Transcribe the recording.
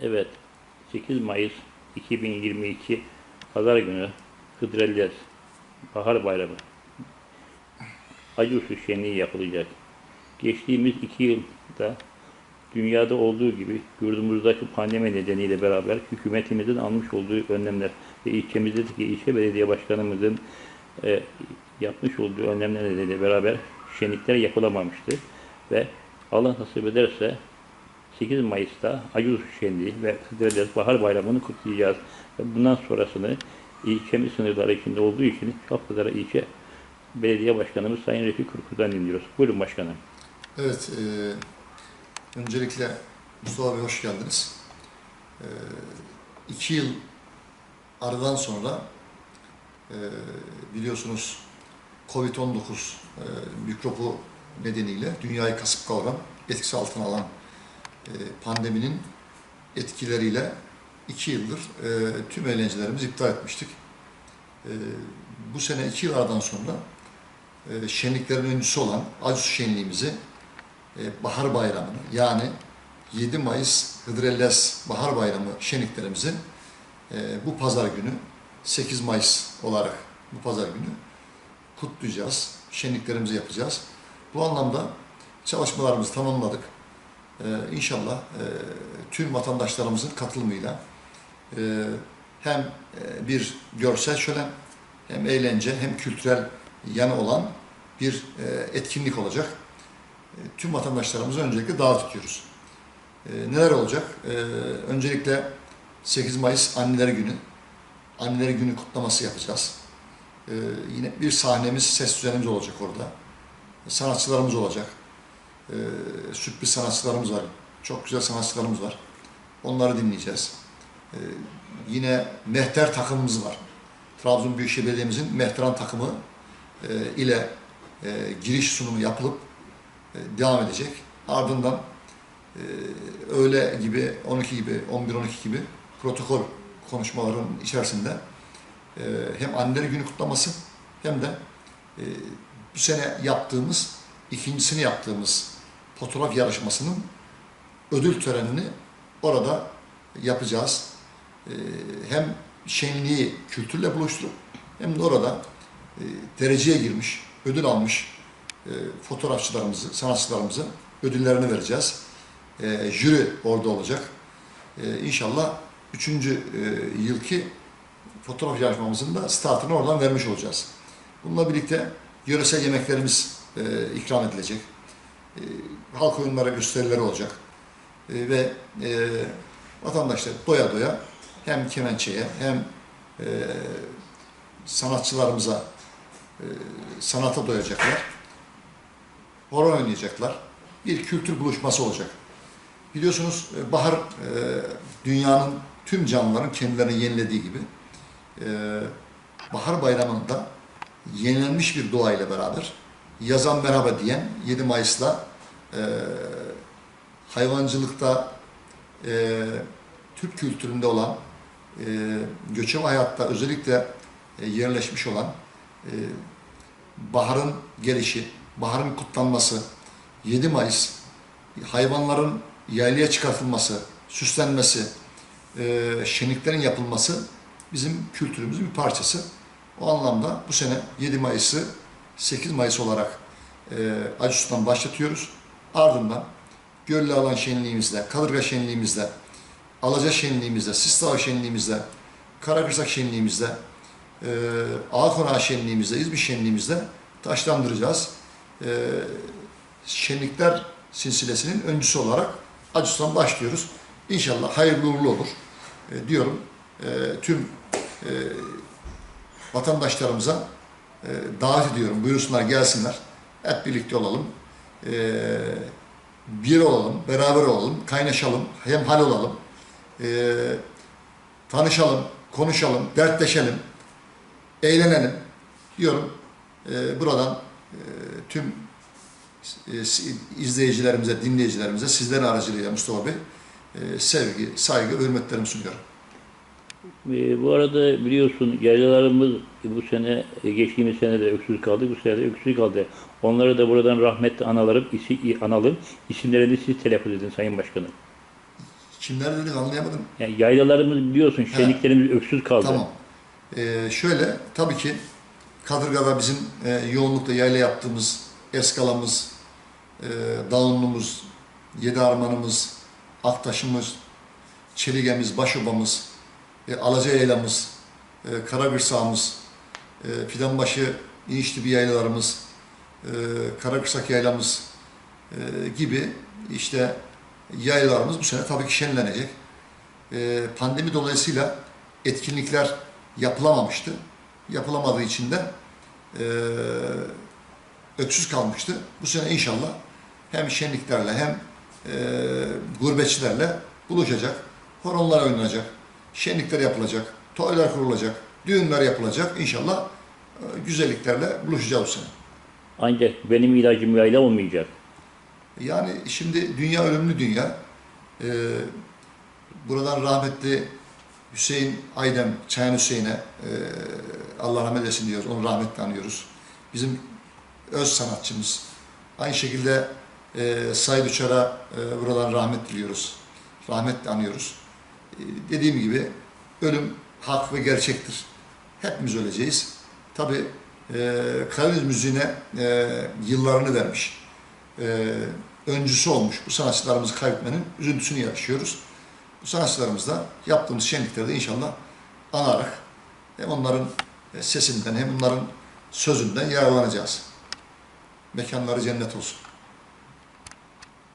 Evet, 8 Mayıs 2022 Pazar günü Hıdrellez Bahar Bayramı Acısu şenliği yapılacak. Geçtiğimiz iki yılda dünyada olduğu gibi yurdumuzdaki pandemi nedeniyle beraber hükümetimizin almış olduğu önlemler ve ilçemizdeki ilçe belediye başkanımızın e, yapmış olduğu önlemler nedeniyle beraber şenlikler yapılamamıştı. Ve Allah nasip ederse 8 Mayıs'ta Acısu Şenliği ve Hıdrellez Bahar Bayramı'nı kutlayacağız. Ve bundan sonrasını ilçemiz sınırları içinde olduğu için Kaplıdere ilçe belediye başkanımız Sayın Refik Kurkur'dan dinliyoruz. Buyurun başkanım. Evet, e, öncelikle Mustafa Bey hoş geldiniz. E, iki yıl aradan sonra e, biliyorsunuz Covid-19 e, mikrobu nedeniyle dünyayı kasıp kavuran, etkisi altına alan pandeminin etkileriyle iki yıldır e, tüm eğlencelerimizi iptal etmiştik. E, bu sene iki yıl aradan sonra e, şenliklerin öncüsü olan Acısu Şenliğimizi e, Bahar Bayramı'nı yani 7 Mayıs Hıdrellez Bahar Bayramı şenliklerimizi e, bu pazar günü 8 Mayıs olarak bu pazar günü kutlayacağız. Şenliklerimizi yapacağız. Bu anlamda çalışmalarımızı tamamladık. E, İnşallah tüm vatandaşlarımızın katılımıyla e, hem e, bir görsel şölen hem eğlence hem kültürel yanı olan bir e, etkinlik olacak. Tüm vatandaşlarımıza öncelikle davet ediyoruz. E, Neler olacak? Öncelikle 8 Mayıs Anneler Günü. Anneler Günü kutlaması yapacağız. Yine bir sahnemiz, ses düzenimiz olacak orada. Sanatçılarımız olacak. E, Sürpriz sanatçılarımız var. Çok güzel sanatçılarımız var. Onları dinleyeceğiz. E, Yine mehter takımımız var. Trabzon Büyükşehir Belediye'mizin mehteran takımı e, ile e, giriş sunumu yapılıp e, devam edecek. Ardından e, öğle gibi, 12 gibi, 11-12 gibi protokol konuşmaların içerisinde e, hem anneler günü kutlaması hem de e, bu sene yaptığımız, ikincisini yaptığımız fotoğraf yarışmasının ödül törenini orada yapacağız. E, hem şenliği kültürle buluşturup hem de orada e, dereceye girmiş, ödül almış e, fotoğrafçılarımızı, sanatçılarımızı ödüllerini vereceğiz. E, jüri orada olacak. E, inşallah üçüncü yılki fotoğraf yarışmamızın da startını oradan vermiş olacağız. Bununla birlikte yöresel yemeklerimiz ikram edilecek. E, halk oyunları gösterileri olacak. E, ve e, vatandaşlar doya doya hem kemençeye hem e, sanatçılarımıza e, sanata doyacaklar. Horon oynayacaklar. Bir kültür buluşması olacak. Biliyorsunuz e, bahar e, dünyanın tüm canlıların kendilerini yenilediği gibi e, bahar bayramında yenilenmiş bir doğayla beraber yazan merhaba diyen 7 Mayıs'la e, hayvancılıkta e, Türk kültüründe olan e, göçebe hayatta özellikle e, yerleşmiş olan e, baharın gelişi, baharın kutlanması, 7 Mayıs, hayvanların yaylaya çıkartılması, süslenmesi, e, şenliklerin yapılması bizim kültürümüzün bir parçası. O anlamda bu sene 7 Mayıs'ı 8 Mayıs olarak e, Acısu'dan başlatıyoruz. Ardından Göllü Alan şenliğimizle, Kadırga şenliğimizle, Alaca şenliğimizde, Sistağ şenliğimizde, Karagırsak şenliğimizde, e, Ağkonağı şenliğimizde, İzmir şenliğimizde taşlandıracağız. E, şenlikler silsilesinin öncüsü olarak Acıs'tan başlıyoruz. İnşallah hayırlı uğurlu olur e, diyorum. E, tüm e, vatandaşlarımıza e, davet ediyorum. Buyursunlar gelsinler. Hep birlikte olalım. E, bir olalım, beraber olalım, kaynaşalım, hem hal olalım e, tanışalım, konuşalım, dertleşelim, eğlenelim diyorum. Buradan e, tüm e, izleyicilerimize, dinleyicilerimize sizlerin aracılığıyla Mustafa Bey e, sevgi, saygı, hürmetlerimi sunuyorum. E, bu arada biliyorsun yaylalarımız bu sene, e, geçtiğimiz sene de öksüz kaldı, bu sene de öksüz kaldı. Onları da buradan rahmetle analım, isi, analım. İsimlerini siz telaffuz edin Sayın Başkanım. Kimler dedik anlayamadım. Yani yaylalarımız biliyorsun şenliklerimiz öksüz kaldı. Tamam. Ee, şöyle, tabii ki Kadırga'da bizim e, yoğunlukla yayla yaptığımız Eskalamız, e, Dağınlımız, Yedi Armanımız, Aktaşımız, Çeligemiz, Başobamız, e, Alaca Yaylamız, e, Karagırsağımız, e, Fidanbaşı, İnişli yaylalarımız, e, Karagırsak Yaylamız e, gibi işte yaylalarımız bu sene tabii ki şenlenecek. E, pandemi dolayısıyla etkinlikler yapılamamıştı. Yapılamadığı için de e, öksüz kalmıştı. Bu sene inşallah hem şenliklerle hem e, gurbetçilerle buluşacak, horonlar oynanacak, şenlikler yapılacak, toylar kurulacak, düğünler yapılacak. İnşallah e, güzelliklerle buluşacağız bu sene. Ancak benim ilacım yayla olmayacak. Yani şimdi dünya ölümlü dünya. Ee, buradan rahmetli Hüseyin Aydem, Çayan Hüseyin'e e, Allah rahmet eylesin diyoruz. Onu rahmetle anıyoruz. Bizim öz sanatçımız. Aynı şekilde e, Said Uçar'a e, buradan rahmet diliyoruz. Rahmetle anıyoruz. E, dediğim gibi ölüm hak ve gerçektir. Hepimiz öleceğiz. Tabi e, Karadeniz müziğine e, yıllarını vermiş e, öncüsü olmuş bu sanatçılarımızı kaybetmenin üzüntüsünü yaşıyoruz. Bu sanatçılarımız da yaptığımız şenliklerde inşallah anarak hem onların e, sesinden hem onların sözünden yararlanacağız. Mekanları cennet olsun.